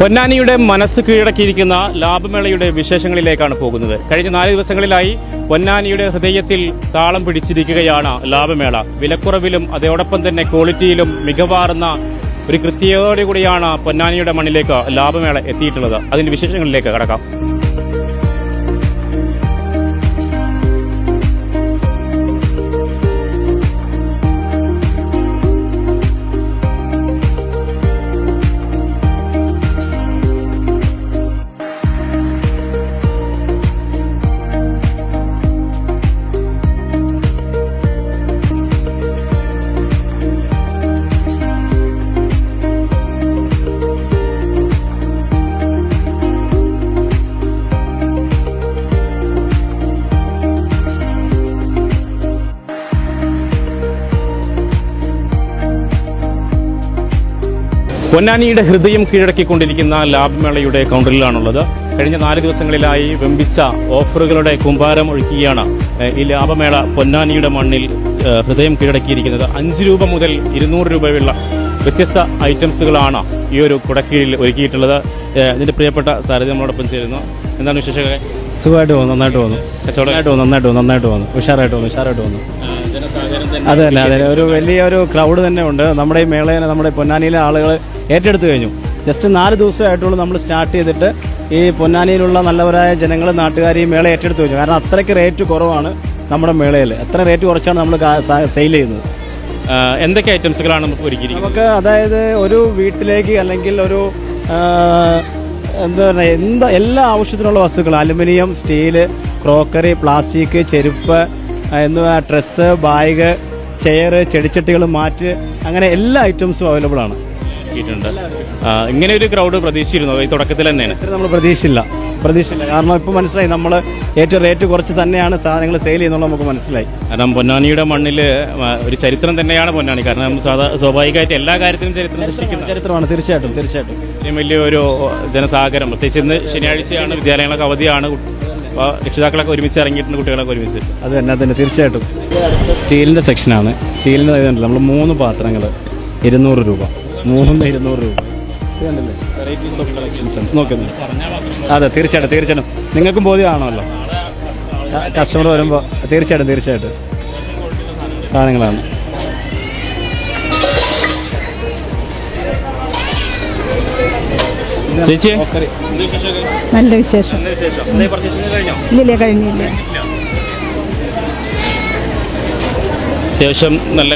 പൊന്നാനിയുടെ മനസ്സ് കീഴടക്കിയിരിക്കുന്ന ലാഭമേളയുടെ വിശേഷങ്ങളിലേക്കാണ് പോകുന്നത്. കഴിഞ്ഞ നാല് ദിവസങ്ങളിലായി പൊന്നാനിയുടെ ഹൃദയത്തിൽ താളം പിടിച്ചിരിക്കുകയാണ് ലാഭമേള. വിലക്കുറവിലും അതോടൊപ്പം തന്നെ ക്വാളിറ്റിയിലും മികവാർന്ന ഒരു കൃത്യതയോടുകൂടിയാണ് പൊന്നാനിയുടെ മണ്ണിലേക്ക് ലാഭമേള എത്തിയിട്ടുള്ളത്. അതിന്റെ വിശേഷങ്ങളിലേക്ക് കടക്കാം. പൊന്നാനിയുടെ ഹൃദയം കീഴടക്കിക്കൊണ്ടിരിക്കുന്ന ലാബ്മേളയുടെ കൗണ്ടറിലാണുള്ളത്. കഴിഞ്ഞ നാല് ദിവസങ്ങളിലായി വെമ്പിച്ച ഓഫറുകളുടെ കുമ്പാരം ഒഴുക്കിയാണ് ഏഹ്, ഈ ലാഭമേള പൊന്നാനിയുടെ മണ്ണിൽ ഹൃദയം കീഴടക്കിയിരിക്കുന്നത്. അഞ്ച് രൂപ മുതൽ ഇരുന്നൂറ് രൂപയുള്ള വ്യത്യസ്ത ഐറ്റംസുകളാണ് ഈ ഒരു കുടക്കീഴിൽ ഒരുക്കിയിട്ടുള്ളത്. ഇതിന്റെ പ്രിയപ്പെട്ട സാരഥി നമ്മളോടൊപ്പം ചേരുന്നു. എന്താണ് വിശേഷങ്ങൾ സുഖമായിട്ട് പോകുന്നു നന്നായിട്ട് പോകുന്നു. കച്ചവടമായിട്ട് പോകുന്നു നന്നായിട്ട് പോകുന്നു നന്നായിട്ട് പോകുന്നു. ഉഷാറായിട്ട് പോകുന്നു ഉഷാറായിട്ട് പോകുന്നു. ജനസാഗരം തന്നെ അതെ ഒരു വലിയ ഒരു ക്രൗഡ് തന്നെ ഉണ്ട്. നമ്മുടെ ഈ മേളയെ നമ്മുടെ പൊന്നാനിയിലെ ആളുകൾ ഏറ്റെടുത്തു കഴിഞ്ഞു. ജസ്റ്റ് നാല് ദിവസമായിട്ടുള്ളൂ നമ്മൾ സ്റ്റാർട്ട് ചെയ്തിട്ട് ഈ പൊന്നാനിയിലുള്ള നല്ലവരായ ജനങ്ങൾ നാട്ടുകാർ ഈ മേള ഏറ്റെടുത്തു കഴിഞ്ഞു. കാരണം അത്രയ്ക്ക് റേറ്റ് കുറവാണ് നമ്മുടെ മേളയിൽ എത്ര റേറ്റ് കുറച്ചാണ് നമ്മൾ സെയിൽ ചെയ്യുന്നത്. എന്തൊക്കെ ഐറ്റംസുകളാണ് നമുക്ക് ഒരുക്കിയിരിക്കുന്നത്? നമുക്ക് അതായത് ഒരു വീട്ടിലേക്ക് അല്ലെങ്കിൽ ഒരു എന്താ പറയുക എന്താ എല്ലാ ആവശ്യത്തിനുള്ള വസ്തുക്കൾ അലുമിനിയം സ്റ്റീൽ ക്രോക്കറി പ്ലാസ്റ്റിക് ചെരുപ്പ് എന്തുവാ ഡ്രസ്സ് ബാഗ് ചെയർ ചെടിച്ചട്ടികൾ മാറ്റ് അങ്ങനെ എല്ലാ ഐറ്റംസും അവൈലബിൾ ആണ്. ഒരുക്കിയിട്ടുണ്ട് ഇങ്ങനെ ഒരു ക്രൗഡ് പ്രതീക്ഷിച്ചിരുന്നു? ഈ തുടക്കത്തിൽ തന്നെയാണ്. നമ്മൾ പ്രതീക്ഷിച്ചില്ല. പ്രതീക്ഷിച്ചില്ല. കാരണം ഇപ്പോൾ മനസ്സിലായി നമ്മൾ ഏറ്റവും റേറ്റ് കുറച്ച് തന്നെയാണ് സാധനങ്ങൾ സെയിൽ ചെയ്യുന്നുള്ളത് നമുക്ക് മനസ്സിലായി. കാരണം പൊന്നാനിയുടെ മണ്ണിൽ ഒരു ചരിത്രം തന്നെയാണ് പൊന്നാനി. കാരണം സ്വാഭാവികമായിട്ട് എല്ലാ കാര്യത്തിലും ചരിത്രം സൃഷ്ടിക്കുന്ന ചരിത്രമാണ്. തീർച്ചയായിട്ടും തീർച്ചയായിട്ടും. വലിയൊരു ജനസാഗരം. പ്രത്യേകിച്ച് ഇന്ന് ശനിയാഴ്ചയാണ് വിദ്യാലയങ്ങളൊക്കെ അവധിയാണ്. രക്ഷിതാക്കളൊക്കെ ഒരുമിച്ച് ഇറങ്ങിയിട്ടുണ്ട് കുട്ടികളൊക്കെ ഒരുമിച്ച്. അത് തന്നെ തന്നെ. തീർച്ചയായിട്ടും. സ്റ്റീലിന്റെ സെക്ഷനാണ്. സ്റ്റീലിന്റെ ഇതുണ്ടല്ലോ നമ്മൾ മൂന്ന് പാത്രങ്ങൾ ഇരുന്നൂറ് രൂപ. മൂന്ന് ഇരുന്നൂറ് രൂപ. ഓഫ് കളക്ഷൻസ് അതെ തീർച്ചയായിട്ടും തീർച്ചയായിട്ടും. നിങ്ങൾക്കും ബോധ്യമാണല്ലോ കസ്റ്റമർ വരുമ്പോൾ തീർച്ചയായിട്ടും തീർച്ചയായിട്ടും. സാധനങ്ങളാണ്. ചേച്ചി? നല്ല വിശേഷം. ഇല്ല കഴിഞ്ഞില്ല. അത്യാവശ്യം നല്ല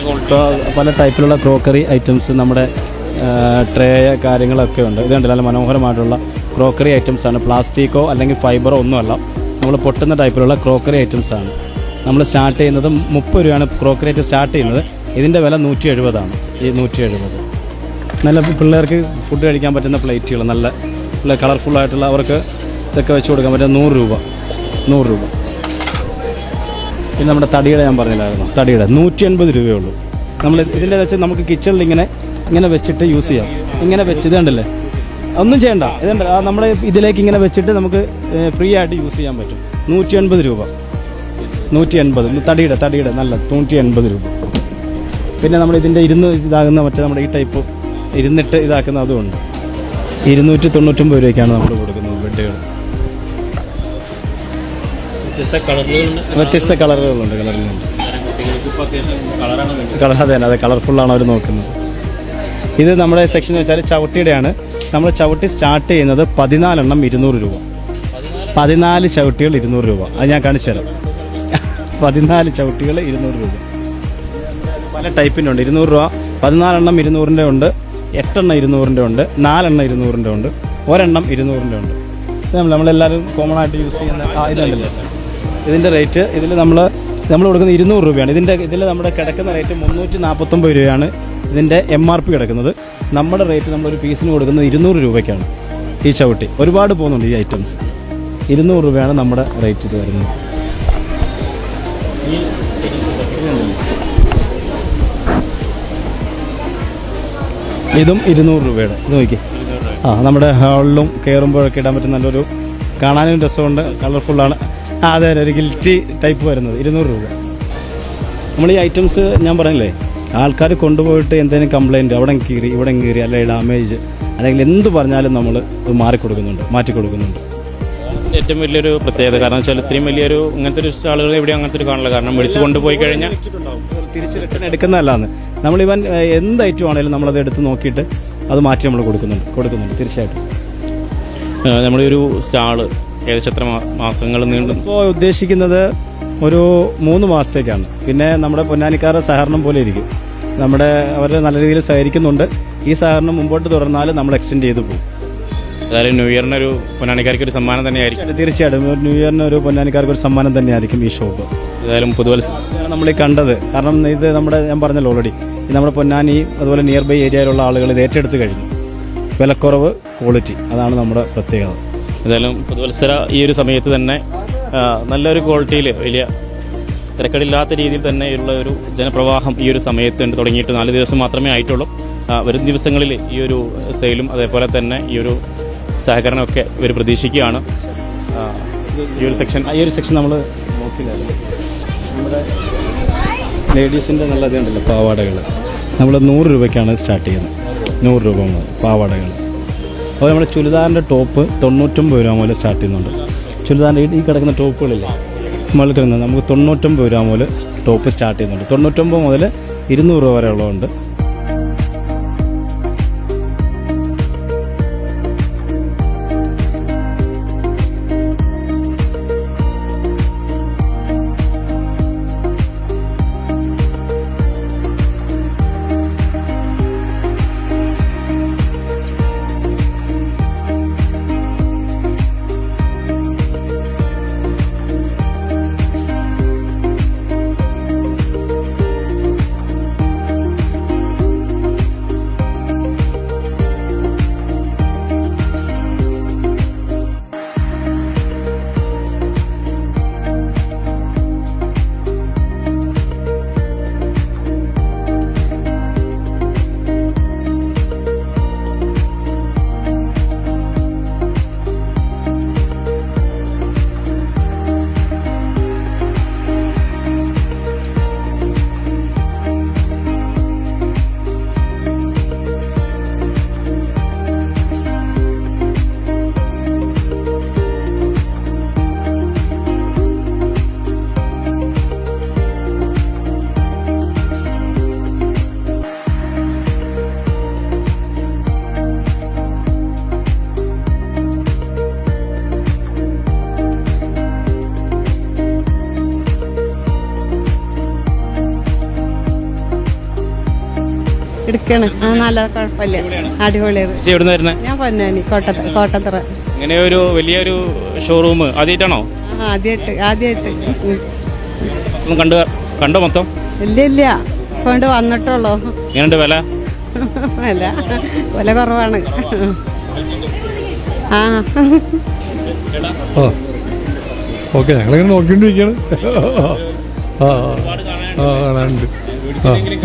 പല ടൈപ്പിലുള്ള ക്രോക്കറി ഐറ്റംസ് നമ്മുടെ ട്രേ കാര്യങ്ങളൊക്കെ ഉണ്ട്. ഇത് കണ്ടില്ല നല്ല മനോഹരമായിട്ടുള്ള ക്രോക്കറി ഐറ്റംസ് ആണ്. പ്ലാസ്റ്റിക്കോ അല്ലെങ്കിൽ ഫൈബറോ ഒന്നുമല്ല. നമ്മൾ പൊട്ടുന്ന ടൈപ്പിലുള്ള ക്രോക്കറി ഐറ്റംസ് ആണ്. നമ്മൾ സ്റ്റാർട്ട് ചെയ്യുന്നത് മുപ്പത് രൂപയാണ് ക്രോക്കറി ഐറ്റം സ്റ്റാർട്ട് ചെയ്യുന്നത്. ഇതിന്റെ വില നൂറ്റി എഴുപതാണ് ഈ നൂറ്റി എഴുപത് നല്ല പിള്ളേർക്ക് ഫുഡ് കഴിക്കാൻ പറ്റുന്ന പ്ലേറ്റുകൾ നല്ല നല്ല കളർഫുള്ളായിട്ടുള്ള അവർക്ക് ഇതൊക്കെ വെച്ച് കൊടുക്കാൻ പറ്റുന്ന നൂറ് രൂപ നൂറ് രൂപ. പിന്നെ നമ്മുടെ തടിയുടെ ഞാൻ പറഞ്ഞില്ലായിരുന്നു? തടിയുടെ നൂറ്റി അൻപത് രൂപയേ ഉള്ളൂ. നമ്മൾ ഇതിന്റെ വെച്ച് നമുക്ക് കിച്ചണിൽ ഇങ്ങനെ ഇങ്ങനെ വെച്ചിട്ട് യൂസ് ചെയ്യാം. ഇങ്ങനെ വെച്ച് ഇത് ഒന്നും ചെയ്യണ്ട. ഇതുണ്ട് നമ്മുടെ ഇതിലേക്ക് ഇങ്ങനെ വെച്ചിട്ട് നമുക്ക് ഫ്രീ ആയിട്ട് യൂസ് ചെയ്യാൻ പറ്റും. നൂറ്റി അൻപത് രൂപ. നൂറ്റി അൻപത് തടിയുടെ തടിയുടെ നല്ല നൂറ്റി അൻപത് രൂപ. പിന്നെ നമ്മൾ ഇതിന്റെ ഇരുന്ന് ഇതാകുന്ന മറ്റേ നമ്മുടെ ഈ ടൈപ്പ് ഇരുന്നിട്ട് ഇതാക്കുന്ന അതുമുണ്ട് ഇരുന്നൂറ്റി തൊണ്ണൂറ്റൊമ്പത് രൂപയ്ക്കാണ് നമ്മൾ കൊടുക്കുന്നത് ബെഡുകൾ വ്യത്യസ്ത കളറുകളുണ്ട് കളറിലുണ്ട്. കളർ അതെ അതെ കളർഫുള്ളാണ് അവർ നോക്കുന്നത്. ഇത് നമ്മുടെ സെക്ഷൻ എന്ന് വെച്ചാൽ ചവിട്ടിയുടെയാണ്. നമ്മൾ ചവിട്ടി സ്റ്റാർട്ട് ചെയ്യുന്നത് പതിനാലെണ്ണം ഇരുന്നൂറ് രൂപ. പതിനാല് ചവിട്ടികൾ ഇരുന്നൂറ് രൂപ. അത് ഞാൻ കാണിച്ചു തരാം. പതിനാല് ചവിട്ടികൾ ഇരുന്നൂറ് രൂപ. പല ടൈപ്പിന്റെ ഉണ്ട് ഇരുന്നൂറ് രൂപ. പതിനാലെണ്ണം ഇരുന്നൂറിന്റെ ഉണ്ട്. എട്ടെണ്ണം ഇരുന്നൂറിന്റെ ഉണ്ട് നാലെണ്ണം ഇരുന്നൂറിന്റെ ഉണ്ട് ഒരെണ്ണം ഇരുന്നൂറിന്റെ ഉണ്ട്. ഇത് നമ്മളെല്ലാവരും കോമൺ ആയിട്ട് യൂസ് ചെയ്യുന്ന ഇതുണ്ടല്ലോ ഇതിന്റെ റേറ്റ് ഇതിൽ നമ്മൾ നമ്മൾ കൊടുക്കുന്ന ഇരുന്നൂറ് രൂപയാണ്. ഇതിന്റെ ഇതിൽ നമ്മുടെ കിടക്കുന്ന റേറ്റ് മുന്നൂറ്റി നാൽപ്പത്തൊമ്പത് രൂപയാണ്. ഇതിന്റെ എം ആർ പി കിടക്കുന്നത്. നമ്മുടെ റേറ്റ് നമ്മളൊരു പീസിന് കൊടുക്കുന്നത് ഇരുന്നൂറ് രൂപയ്ക്കാണ്. ഈ ചവിട്ടി. ഒരുപാട് പോകുന്നുണ്ട് ഈ ഐറ്റംസ് ഇരുന്നൂറ് രൂപയാണ് നമ്മുടെ റേറ്റ് ഇത് വരുന്നത്. ഇതും ഇരുന്നൂറ് രൂപയുടെ. ഇത് നോക്കി. ആ നമ്മുടെ ഹാളിലും കയറുമ്പോഴൊക്കെ ഇടാൻ പറ്റുന്ന നല്ലൊരു കാണാനും രസമുണ്ട് കളർഫുള്ളാണ്. ആ അതെ അതെ ഒരു ഗിൽറ്റി ടൈപ്പ് വരുന്നത് ഇരുന്നൂറ് രൂപ. നമ്മൾ ഈ ഐറ്റംസ് ഞാൻ പറഞ്ഞില്ലേ ആൾക്കാർ കൊണ്ടുപോയിട്ട് എന്തെങ്കിലും കംപ്ലയിന്റ് അവിടെ കീറി ഇവിടെ കീറി അല്ലെങ്കിൽ ഡാമേജ് അല്ലെങ്കിൽ എന്ത് പറഞ്ഞാലും നമ്മൾ ഇത് മാറിക്കൊടുക്കുന്നുണ്ട് മാറ്റി കൊടുക്കുന്നുണ്ട് ഏറ്റവും വലിയൊരു പ്രത്യേകത. കാരണം വെച്ചാൽ ഇത്രയും വലിയൊരു ഇങ്ങനത്തെ ഒരു ആളുകൾ എവിടെ അങ്ങനത്തെ ഒരു കാണില്ല. കാരണം മേടിച്ച് കൊണ്ടുപോയി കഴിഞ്ഞാൽ തിരിച്ച് റിട്ടേൺ എടുക്കുന്നതല്ലാന്ന്. നമ്മൾ ഇവൻ എന്ത് ഐറ്റം ആണെങ്കിലും നമ്മളത് എടുത്ത് നോക്കിയിട്ട് അത് മാറ്റി നമ്മൾ കൊടുക്കുന്നുണ്ട്. കൊടുക്കുന്നുണ്ട് തീർച്ചയായിട്ടും. നമ്മുടെ ഒരു സ്റ്റാൾ ഏകദേശം എത്ര മാസങ്ങൾ നീണ്ടു ഇപ്പോൾ ഉദ്ദേശിക്കുന്നത് ഒരു മൂന്ന് മാസത്തേക്കാണ്. പിന്നെ നമ്മുടെ പൊന്നാനിക്കാരുടെ സഹകരണം പോലെ ഇരിക്കും. നമ്മുടെ അവർ നല്ല രീതിയിൽ സഹകരിക്കുന്നുണ്ട്. ഈ സഹകരണം മുമ്പോട്ട് തുടർന്നാൽ നമ്മൾ എക്സ്റ്റെൻഡ് ചെയ്തു പോകും. അതായത് ന്യൂ ഇയറിന് ഒരു പൊന്നാനിക്കാർക്ക് ഒരു സമ്മാനം തന്നെയായിരിക്കും. തീർച്ചയായിട്ടും. ന്യൂ ഇയറിന് ഒരു പൊന്നാനിക്കാർക്ക് ഒരു സമ്മാനം തന്നെയായിരിക്കും ഈ ഷോപ്പ് ഏതായാലും പുതുവത്സ ഇതാണ് നമ്മൾ ഈ കണ്ടത്. കാരണം ഇത് നമ്മുടെ ഞാൻ പറഞ്ഞല്ലോ ഓൾറെഡി ഇത് നമ്മുടെ പൊന്നാനി അതുപോലെ നിയർ ബൈ ഏരിയയിലുള്ള ആളുകൾ ഇത് ഏറ്റെടുത്ത് കഴിഞ്ഞു. വിലക്കുറവ് ക്വാളിറ്റി അതാണ് നമ്മുടെ പ്രത്യേകത. ഏതായാലും പുതുവത്സര ഈ ഒരു സമയത്ത് തന്നെ നല്ലൊരു ക്വാളിറ്റിയിൽ വലിയ തിരക്കടില്ലാത്ത രീതിയിൽ തന്നെയുള്ള ഒരു ജനപ്രവാഹം ഈ ഒരു സമയത്ത് തുടങ്ങിയിട്ട് നാല് ദിവസം മാത്രമേ ആയിട്ടുള്ളൂ. വരും ദിവസങ്ങളിൽ ഈ ഒരു സെയിലും അതേപോലെ തന്നെ ഈ ഒരു സഹകരണമൊക്കെ ഇവർ പ്രതീക്ഷിക്കുകയാണ്. ഈ ഒരു സെക്ഷൻ ഈ ഒരു സെക്ഷൻ നമ്മൾ നമ്മുടെ ലേഡീസിന്റെ നല്ല ഇതുണ്ടല്ലോ പാവാടകൾ നമ്മൾ നൂറ് രൂപയ്ക്കാണ് സ്റ്റാർട്ട് ചെയ്യുന്നത്. നൂറ് രൂപ മുതൽ പാവാടകൾ അപ്പോൾ നമ്മുടെ ചുരിദാറിന്റെ ടോപ്പ് തൊണ്ണൂറ്റൊമ്പത് രൂപ മുതൽ സ്റ്റാർട്ട് ചെയ്യുന്നുണ്ട്. ചുരിദാറിന്റെ ഈ- കിടക്കുന്ന ടോപ്പുകളില്ലേ? മുകളിൽ നമുക്ക് തൊണ്ണൂറ്റൊമ്പത് രൂപ മുതൽ ടോപ്പ് സ്റ്റാർട്ട് ചെയ്യുന്നുണ്ട്. തൊണ്ണൂറ്റൊമ്പത് മുതൽ ഇരുന്നൂറ് രൂപ വരെ ഉള്ളതുണ്ട് എടുക്കണം ആ നല്ല കുഴപ്പമില്ല. അടിപൊളിയാണ് എവിടുന്ന് വരുന്നത് ഞാൻ പൊന്നാനി കോട്ടത്ത കോട്ടത്തറ. ഇങ്ങനെ ഒരു വലിയൊരു ഷോറൂം ആദ്യമായിട്ടാണോ? ആദ്യമായിട്ട് ആദ്യമായിട്ട്. കണ്ടു കണ്ടോ മൊത്തം? ഇല്ല ഇല്ല. കൊണ്ട് വന്നിട്ടുള്ളൂ. എങ്ങനെയുണ്ട് വില? വില വില കുറവാണ്. ആ. ആ. ഓക്കെ ഞങ്ങളിങ്ങനെ നോക്കിക്കൊണ്ടിരിക്കുകയാണ്. ആ. ആ കാണാനുണ്ട്.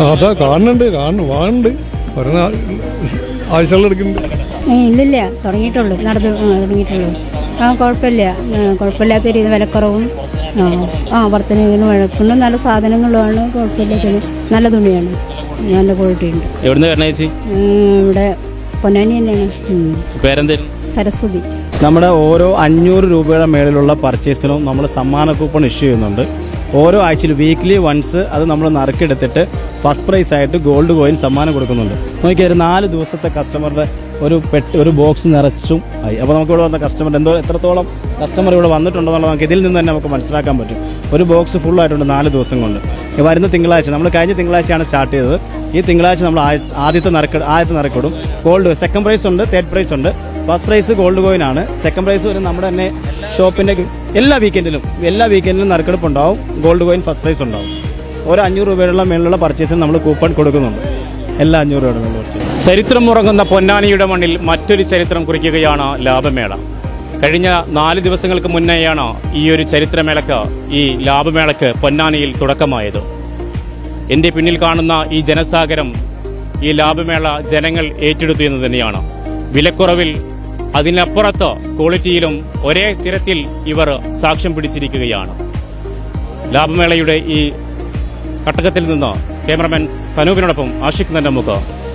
ആ അതാ കാണുന്നുണ്ട് കാണുന്നു വാങ്ങുന്നുണ്ട് ആവശ്യങ്ങൾ എടുക്കുന്നുണ്ട്. ഇല്ലില്ല തുടങ്ങിയിട്ടുള്ളൂ. നടന്നു തുടങ്ങിയിട്ടുള്ളൂ. ആ കുഴപ്പമില്ല. കുഴപ്പമില്ലാത്ത രീതി വിലക്കുറവും ആ വർത്തനവിന് വഴക്കുണ്ട്. നല്ല സാധനങ്ങളുമാണ് കുഴപ്പമില്ലാത്ത നല്ല തുണിയാണ്. നല്ല ക്വാളിറ്റി ഉണ്ട്. എവിടുന്ന് വരണ ചേച്ചി? ഇവിടെ പൊന്നാനി തന്നെയാണ്. പേരെന്തേ? പേരെന്തേലും സരസ്വതി. നമ്മുടെ ഓരോ അഞ്ഞൂറ് രൂപയുടെ മേളിലുള്ള പർച്ചേസിനും നമ്മൾ സമ്മാന കൂപ്പൺ ഇഷ്യൂ ചെയ്യുന്നുണ്ട്. ഓരോ ആഴ്ചയിൽ വീക്ക്ലി വൺസ് അത് നമ്മൾ നറുക്കെടുത്തിട്ട് ഫസ്റ്റ് പ്രൈസ് ആയിട്ട് ഗോൾഡ് കോയിൻ സമ്മാനം കൊടുക്കുന്നുണ്ട്. നോക്കിയാൽ ഒരു നാല് ദിവസത്തെ കസ്റ്റമറുടെ ഒരു പെട്ട് ഒരു ബോക്സ് നിറച്ചും ആയി. അപ്പോൾ നമുക്ക് ഇവിടെ വന്ന കസ്റ്റമർ എന്തോ എത്രത്തോളം കസ്റ്റമർ ഇവിടെ വന്നിട്ടുണ്ടെന്നുള്ളത് നമുക്ക് ഇതിൽ നിന്ന് തന്നെ നമുക്ക് മനസ്സിലാക്കാൻ പറ്റും. ഒരു ബോക്സ് ഫുൾ ആയിട്ടുണ്ട് നാല് ദിവസം കൊണ്ട്. വരുന്ന തിങ്കളാഴ്ച നമ്മൾ കഴിഞ്ഞ തിങ്കളാഴ്ചയാണ് സ്റ്റാർട്ട് ചെയ്തത്. ഈ തിങ്കളാഴ്ച നമ്മൾ ആദ്യ- ആദ്യത്തെ നറുക്ക് ആദ്യത്തെ നറുക്കിടും ഗോൾഡ് സെക്കൻഡ് പ്രൈസ് ഉണ്ട് തേർഡ് പ്രൈസ് ഉണ്ട്. ഫസ്റ്റ് പ്രൈസ് ഗോൾഡ് കോയിൻ ആണ്. സെക്കൻഡ് പ്രൈസ് വരും നമ്മുടെ തന്നെ ഷോപ്പിന്റെ എല്ലാ വീക്കെൻഡിലും എല്ലാ വീക്കെൻഡിലും നറുക്കെടുപ്പ് ഉണ്ടാവും ഗോൾഡ് കോയിൻ ഫസ്റ്റ് പ്രൈസ് ഉണ്ടാവും. ഒരു അഞ്ഞൂറ് രൂപയുള്ള മേളിലുള്ള പർച്ചേസിന് നമ്മൾ കൂപ്പൺ കൊടുക്കുന്നുണ്ട്. എല്ലാ അഞ്ഞൂറ് രൂപയുടെ മേളിൽ ചരിത്രം ഉറങ്ങുന്ന പൊന്നാനിയുടെ മണ്ണിൽ മറ്റൊരു ചരിത്രം കുറിക്കുകയാണ് ലാഭമേള. കഴിഞ്ഞ നാല് ദിവസങ്ങൾക്ക് മുന്നേയാണ് ഈ ഒരു ചരിത്രമേളക്ക് ഈ ലാഭമേളക്ക് പൊന്നാനിയിൽ തുടക്കമായത്. എന്റെ പിന്നിൽ കാണുന്ന ഈ ജനസാഗരം ഈ ലാഭമേള ജനങ്ങൾ ഏറ്റെടുത്തു എന്ന് തന്നെയാണ്. വിലക്കുറവിൽ അതിനപ്പുറത്ത് ക്വാളിറ്റിയിലും ഒരേ തിരത്തിൽ ഇവർ സാക്ഷ്യം പിടിച്ചിരിക്കുകയാണ്. ലാഭമേളയുടെ ഈ കട്ടകത്തിൽ നിന്ന് ക്യാമറമാൻ സനൂപിനോടൊപ്പം ആഷിഖ് നന്റെ മുഖ്